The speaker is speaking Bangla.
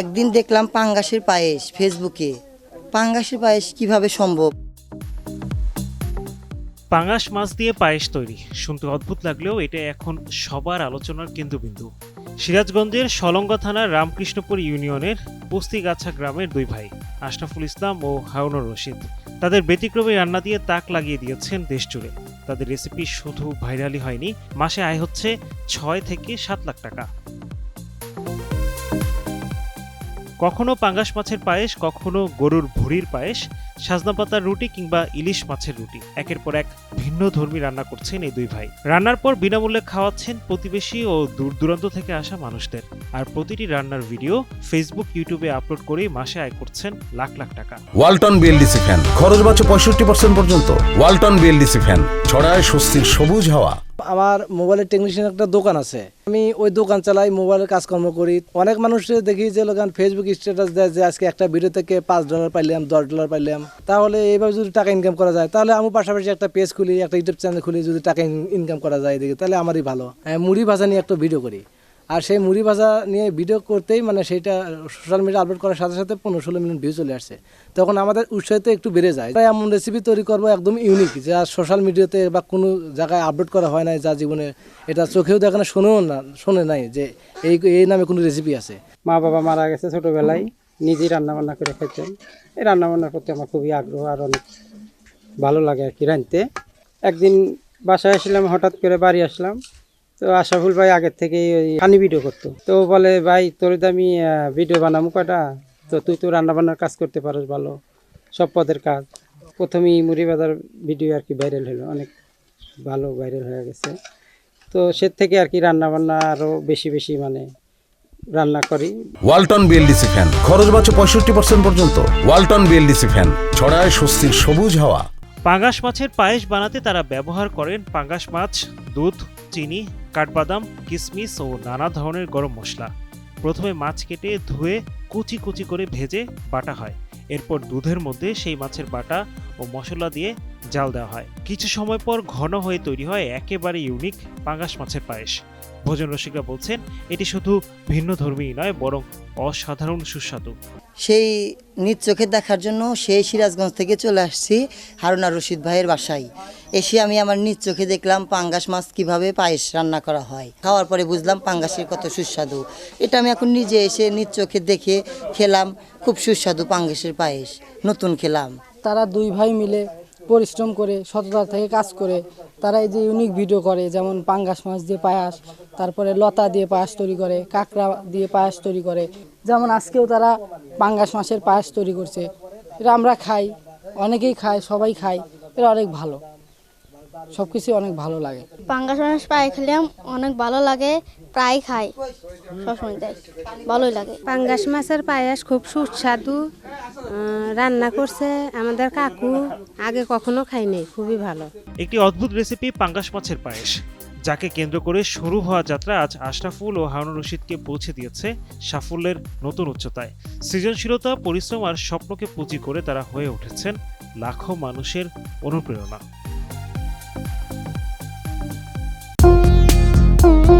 একদিন দেখলাম পাঙ্গাসের পায়েস ফেসবুকে। পাঙ্গাসের পায়েস কীভাবে সম্ভব? পাঙাশ মাছ দিয়ে পায়েস তৈরি। শুনতে অদ্ভুত লাগলেও এটা এখন সবার আলোচনার কেন্দ্রবিন্দু। সিরাজগঞ্জের সলঙ্গা থানার রামকৃষ্ণপুর ইউনিয়নের পুস্তিগাছা গ্রামের দুই ভাই, আশরাফুল ইসলাম ও হারুনুর রশিদ। তাদের ব্যতিক্রমী রান্না দিয়ে তাক লাগিয়ে দিয়েছেন দেশ জুড়ে তাদের রেসিপি শুধু ভাইরালই হয়নি, মাসে আয় হচ্ছে ছয় থেকে সাত লাখ টাকা। কখনো পাঙ্গাস মাছের পায়েস, কখনো গরুর ভুঁড়ির পায়েস, সাজনা পাতার রুটি কিংবা ইলিশ মাছের রুটি। একের পর এক ভিন্ন ধর্মী রান্না করছেন এই দুই ভাই। রান্নার পর বিনামূল্যে খাওয়াচ্ছেন প্রতিবেশী ও দূর দূরান্ত থেকে আসা মানুষদের। আর প্রতিটি রান্নার ভিডিও ফেসবুক ইউটিউবে আপলোড করেই মাসে আয় করছেন লাখ লাখ টাকা। Walton BLDC fan. খরচ বাঁচে পঁয়ষট্টি পার্সেন্ট পর্যন্ত। Walton BLDC fan. ছড়ায় স্বস্তির সবুজ হাওয়া। আমার মোবাইলের টেকনিশিয়ান একটা দোকান আছে। আমি ওই দোকান চালাই মোবাইলের কাজকর্ম করি। অনেক মানুষের দেখি যে লোকান ফেসবুক স্ট্যাটাস দেয় যে আজকে একটা ভিডিও থেকে পাঁচ ডলার পাইলাম, দশ ডলার পাইলাম। তাহলে এইভাবে যদি টাকা ইনকাম করা যায়, তাহলে আমি পাশাপাশি একটা পেজ খুলি, একটা ইউটিউব চ্যানেল খুলি, যদি টাকা ইনকাম করা যায় এদিকে, তাহলে আমারই ভালো। মুড়ি ভাজা নিয়ে একটা ভিডিও করি। আর সেই মুড়ি ভাজা নিয়ে ভিডিও করতেই মানে সেইটা সোশ্যাল মিডিয়া আপলোড করার সাথে সাথে পনেরো ষোলো মিলিয়ন ভিউ চলে আসছে। তখন আমাদের উৎসাহিত একটু বেড়ে যায়। তাই এমন রেসিপি তৈরি করব একদম ইউনিক যা সোশ্যাল মিডিয়াতে বা কোনো জায়গায় আপলোড করা হয় না যা জীবনে এটা চোখেও দেখে না, শোনেও না, শোনে নাই যে এই এই নামে কোনো রেসিপি আছে। মা বাবা মারা গেছে ছোটোবেলায়, নিজেই রান্নাবান্না করে খেতেন এই রান্না বান্নার প্রতি আমার খুবই আগ্রহ আর অনেক ভালো লাগে আর কি রাঁধতে। একদিন বাসায় আসলাম, হঠাৎ করে বাড়ি আসলাম। তো আশাফুল ভাই আগের থেকেই ওই ফানি ভিডিও করতো। তো বলে, ভাই, তোর তো আমি ভিডিও বানাবো কটা তো তুই তো রান্না বান্নার কাজ করতে পারোস ভালো, সব পদের কাজ। প্রথমেই মুড়ি বাজার ভিডিও আর কি ভাইরাল হলো, অনেক ভালো ভাইরাল হয়ে গেছে। তো সে থেকে আর কি রান্না বান্না আরও বেশি বেশি মানে রান্না করি। ওয়ালটন বিএলডিসি ফ্যান খরচ বাঁচে পঁয়ষট্টি পার্সেন্ট পর্যন্ত। ওয়ালটন বিএলডিসি ফ্যান ছড়ায় স্বস্তির সবুজ হাওয়া। পাঙ্গাস মাছের পায়েস বানাতে তারা ব্যবহার করেন পাঙ্গাস মাছ, দুধ, চিনি, কাঠবাদাম কিশমিশ ও নানা ধরনের গরম মশলা। প্রথমে মাছ কেটে ধুয়ে কুচি কুচি করে ভেজে বাটা হয়। এরপর দুধের মধ্যে সেই মাছের বাটা ও মশলা দিয়ে জাল দেওয়া হয়। কিছু সময় পর ঘন হয়ে তৈরি হয় একেবারে ইউনিক পাঙ্গাস মাছের পায়েস। ভোজন রসিকরা বলছেন এটি শুধু ভিন্ন ধর্মী নয় বরং অসাধারণ সুস্বাদু। সেই নিজ চোখে দেখার জন্য সেই সিরাজগঞ্জ থেকে চলে আসছি হারুনা রশিদ ভাইয়ের বাসায়। এসে আমি আমার নিজ চোখে দেখলাম পাঙ্গাস মাছ কীভাবে পায়েস রান্না করা হয়। খাওয়ার পরে বুঝলাম পাঙ্গাসের কত সুস্বাদু। এটা আমি এখন নিজে এসে নিজ চোখে দেখে খেলাম খুব সুস্বাদু পাঙ্গাসের পায়েস। নতুন খেলাম। তারা দুই ভাই মিলে পরিশ্রম করে সততা থেকে কাজ করে, তারা এই যে ইউনিক ভিডিও করে, যেমন পাঙ্গাস মাছ দিয়ে পায়াস, তারপরে লতা দিয়ে পায়াস তৈরি করে, কাঁকড়া দিয়ে পায়াস তৈরি করে। যেমন আজকেও তারা পাঙ্গাস মাছের পায়াস তৈরি করছে। এটা আমরা খাই, অনেকেই খায়, সবাই খায় এটা অনেক ভালো। সব কিছুই অনেক ভালো লাগে। পাঙ্গাস মাছ পায়ে খেলে অনেক ভালো লাগে প্রায় খাই। সবসময় তাই ভালোই লাগে। পাঙ্গাস মাছের পায়েস খুব সুস্বাদু আহ, রান্না করছে আমাদের কাকু আগে কখনো খাইনি খুবই ভালো। একটি অদ্ভুত রেসিপি পাঙ্গাস মাছের পায়েস যাকে কেন্দ্র করে শুরু হওয়া যাত্রা আজ আশরাফুল ও হারুন রশিদকে পৌঁছে দিয়েছে সাফল্যের নতুন উচ্চতায়। সৃজনশীলতা পরিশ্রম আর স্বপ্নকে পুঁজি করে তারা হয়ে উঠেছেন লাখো মানুষের অনুপ্রেরণা। Mm-hmm.